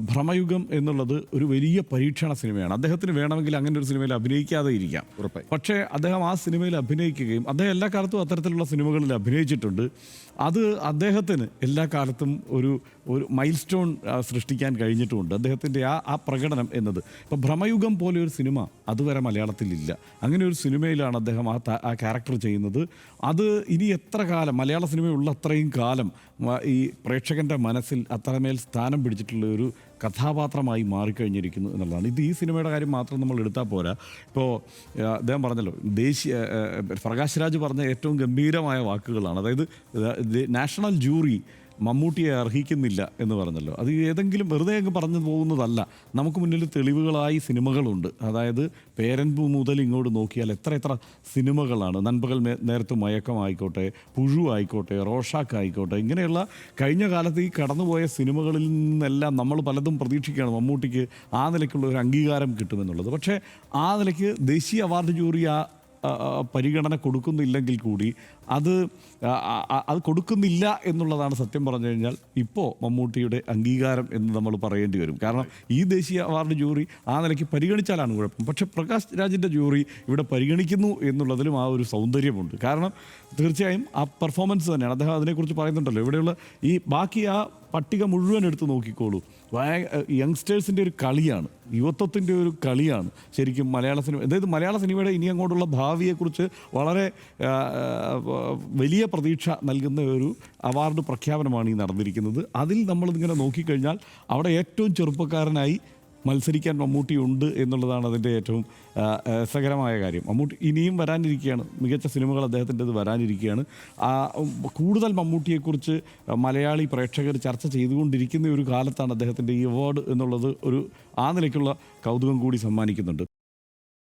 ഭ്രമയുഗം എന്നുള്ളത് ഒരു വലിയ പരീക്ഷണ സിനിമയാണ്. അദ്ദേഹത്തിന് വേണമെങ്കിൽ അങ്ങനെ ഒരു സിനിമയിൽ അഭിനയിക്കാതെ ഇരിക്കാം. ഉറപ്പായി. പക്ഷേ അദ്ദേഹം ആ സിനിമയിൽ അഭിനയിക്കുകയും അദ്ദേഹം എല്ലാ കാലത്തും അത്തരത്തിലുള്ള സിനിമകളിൽ അഭിനയിച്ചിട്ടുണ്ട്. അത് അദ്ദേഹത്തിന് എല്ലാ കാലത്തും ഒരു ഒരു മൈൽ സ്റ്റോൺ സൃഷ്ടിക്കാൻ കഴിഞ്ഞിട്ടുമുണ്ട് അദ്ദേഹത്തിന്റെ ആ ആ പ്രകടനം എന്നത്. ഇപ്പം ഭ്രമയുഗം പോലെ ഒരു സിനിമ അതുവരെ മലയാളത്തിലില്ല. അങ്ങനെ ഒരു സിനിമയിലാണ് അദ്ദേഹം ആ ആ ക്യാരക്ടർ ചെയ്യുന്നത്. അത് ഇനി എത്ര കാലം മലയാള സിനിമയുള്ള അത്രയും കാലം ഈ പ്രേക്ഷകന്റെ മനസ്സിൽ അത്രമേൽ സ്ഥാനം പിടിച്ചിട്ടുള്ള ഒരു കഥാപാത്രമായി മാറിക്കഴിഞ്ഞിരിക്കുന്നു എന്നുള്ളതാണ്. ഇത് ഈ സിനിമയുടെ കാര്യം മാത്രം നമ്മൾ എടുത്താൽ പോരാ. ഇപ്പോൾ അദ്ദേഹം പറഞ്ഞല്ലോ ദേശീയ പ്രകാശ് രാജ് പറഞ്ഞ ഏറ്റവും ഗംഭീരമായ വാക്കുകളാണ്. അതായത് നാഷണൽ ജൂറി മമ്മൂട്ടിയെ അർഹിക്കുന്നില്ല എന്ന് പറഞ്ഞല്ലോ. അത് ഏതെങ്കിലും വെറുതെ അങ്ങ് പറഞ്ഞു പോകുന്നതല്ല. നമുക്ക് മുന്നിൽ തെളിവുകളായി സിനിമകളുണ്ട്. അതായത് പേരൻപൂ മുതൽ ഇങ്ങോട്ട് നോക്കിയാൽ എത്ര എത്ര സിനിമകളാണ്. നൻപകൽ നേരത്തെ മയക്കമായിക്കോട്ടെ പുഴു ആയിക്കോട്ടെ റോഷാക്ക് ആയിക്കോട്ടെ ഇങ്ങനെയുള്ള കഴിഞ്ഞ കാലത്ത് ഈ കടന്നുപോയ സിനിമകളിൽ നിന്നെല്ലാം നമ്മൾ പലതും പ്രതീക്ഷിക്കുകയാണ് മമ്മൂട്ടിക്ക് ആ നിലയ്ക്കുള്ള ഒരു അംഗീകാരം കിട്ടുമെന്നുള്ളത്. പക്ഷേ ആ നിലയ്ക്ക് ദേശീയ അവാർഡ് ജൂറി ആ, പരിഗണന കൊടുക്കുന്നില്ലെങ്കിൽ കൂടി അത് അത് കൊടുക്കുന്നില്ല എന്നുള്ളതാണ് സത്യം പറഞ്ഞു കഴിഞ്ഞാൽ ഇപ്പോൾ മമ്മൂട്ടിയുടെ അംഗീകാരം എന്ന് നമ്മൾ പറയേണ്ടി വരും. കാരണം ഈ ദേശീയ അവാർഡ് ജൂറി ആ നിലയ്ക്ക് പരിഗണിച്ചാലാണ് കുഴപ്പം. പക്ഷേ പ്രകാശ് രാജിന്റെ ജൂറി ഇവിടെ പരിഗണിക്കുന്നു എന്നുള്ളതിലും ആ ഒരു സൗന്ദര്യമുണ്ട്. കാരണം തീർച്ചയായും ആ പെർഫോമൻസ് തന്നെയാണ്. അദ്ദേഹം അതിനെക്കുറിച്ച് പറയുന്നുണ്ടല്ലോ ഇവിടെയുള്ള ഈ ബാക്കി ആ പട്ടിക മുഴുവൻ എടുത്ത് നോക്കിക്കോളൂ. യങ്സ്റ്റേഴ്സിന്റെ ഒരു കളിയാണ് യുവത്വത്തിന്റെ ഒരു കളിയാണ് ശരിക്കും മലയാള സിനിമ. അതായത് മലയാള സിനിമയുടെ ഇനി അങ്ങോട്ടുള്ള ഭാവിയെക്കുറിച്ച് വളരെ വലിയ പ്രതീക്ഷ നൽകുന്ന ഒരു അവാർഡ് പ്രഖ്യാപനമാണ് ഈ നടന്നിരിക്കുന്നത്. അതിൽ നമ്മളിങ്ങനെ നോക്കിക്കഴിഞ്ഞാൽ അവിടെ ഏറ്റവും ചെറുപ്പക്കാരനായി മത്സരിക്കാൻ മമ്മൂട്ടി ഉണ്ട് എന്നുള്ളതാണ് അതിന്റെ ഏറ്റവും രസകരമായ കാര്യം. മമ്മൂട്ടി ഇനിയും വരാനിരിക്കുകയാണ്. മികച്ച സിനിമകൾ അദ്ദേഹത്തിന്റെത് വരാനിരിക്കുകയാണ്. കൂടുതൽ മമ്മൂട്ടിയെക്കുറിച്ച് മലയാളി പ്രേക്ഷകർ ചർച്ച ചെയ്തുകൊണ്ടിരിക്കുന്ന ഒരു കാലത്താണ് അദ്ദേഹത്തിന്റെ ഈ അവാർഡ് എന്നുള്ളത് ഒരു ആ നിലയ്ക്കുള്ള കൗതുകം കൂടി സമ്മാനിക്കുന്നുണ്ട്.